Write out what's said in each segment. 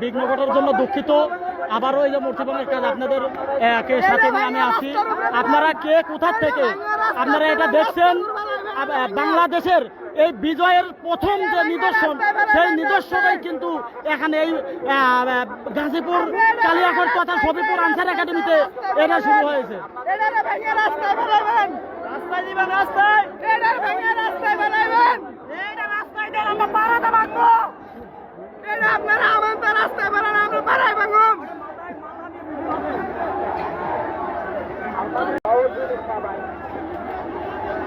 বিঘ্ন ঘটার জন্য দুঃখিত। আবারও এই যে মূর্তি ভাঙার কাজ আপনাদের কে সাথে নিয়ে আমি আসি। আপনারা কে কোথার থেকে? আপনারা এটা দেখছেন? বাংলাদেশের এই বিজয়ের প্রথম যে নিদর্শন, সেই নিদর্শনই কিন্তু এখানে এই গাজীপুর কালিয়াকড় তথা সফিপুর আনসার একাডেমিতে এটা শুরু হয়েছে। রাস্তায় রাস্তায় দিবেন রাস্তায় এটারে ভেঙে রাস্তায় বানাবেন এটা রাস্তায় দেন আমরা পাড়াতে ভাঙবো এটা আপনারা আমাদের রাস্তায় বানান আমরা পাড়ায় ভাঙুম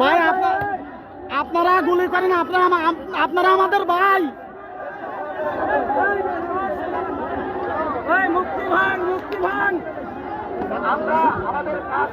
ভাই আপনারা গুলি করেন, আপনারা আপনারা আমাদের ভাই। মুক্তি ভাঙ মুক্তি ভাঙ আমরা আমাদের কাজ